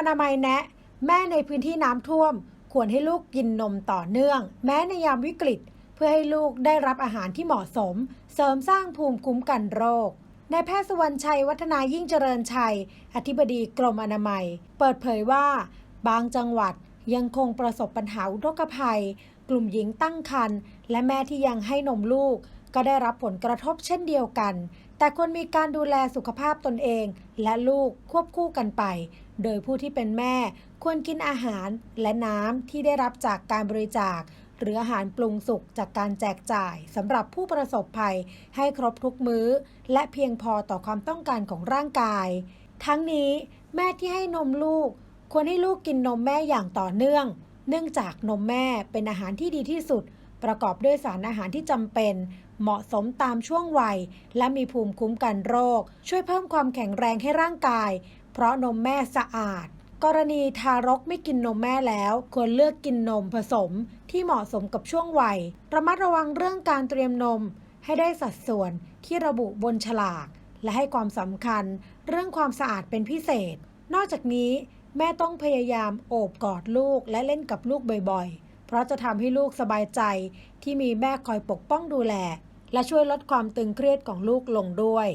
อนามัยแนะ แม่ในพื้นที่น้ำท่วม ควรให้ลูกกินนมต่อเนื่อง แม้ในยามวิกฤต เพื่อให้ลูกได้รับอาหารที่เหมาะสม เสริมสร้างภูมิคุ้มกันโรคนายแพทย์สวรรชัยวัฒนายิ่งเจริญชัย อธิบดีกรมอนามัย เปิดเผยว่า บางจังหวัดยังคงประสบปัญหาอุทกภัย กลุ่มหญิงตั้งครรภ์และแม่ที่ยังให้นมลูก ก็ได้รับผลกระทบเช่นเดียวกัน แต่ควรมีการดูแลสุขภาพตนเองและลูกควบคู่กันไป โดยผู้ที่เป็นแม่ควรกินอาหารและน้ำที่ได้รับจากการบริจาค หรืออาหารปรุงสุกจากการแจกจ่ายสำหรับผู้ประสบภัยให้ครบทุกมื้อ และเพียงพอต่อความต้องการของร่างกาย ทั้งนี้แม่ที่ให้นมลูก ควรให้ลูกกินนมแม่อย่างต่อเนื่อง เนื่องจากนมแม่เป็นอาหารที่ดีที่สุด ประกอบด้วยสารอาหารที่จำเป็น เหมาะสมตามช่วงวัย และมีภูมิคุ้มกันโรค ช่วยเพิ่มความแข็งแรงให้ร่างกาย เพราะนมแม่สะอาด กรณีทารกไม่กินนมแม่แล้ว ควรเลือกกินนมผสมที่เหมาะสมกับช่วงวัย ระมัดระวังเรื่องการเตรียมนม ให้ได้สัดส่วนที่ระบุบนฉลาก และให้ความสำคัญ เรื่องความสะอาดเป็นพิเศษ นอกจากนี้แม่ต้องพยายามโอบกอดลูกและเล่นกับลูกบ่อยๆ เพราะจะทำให้ลูกสบายใจที่มีแม่คอยปกป้องดูแล และช่วยลดความตึงเครียดของลูกลงด้วย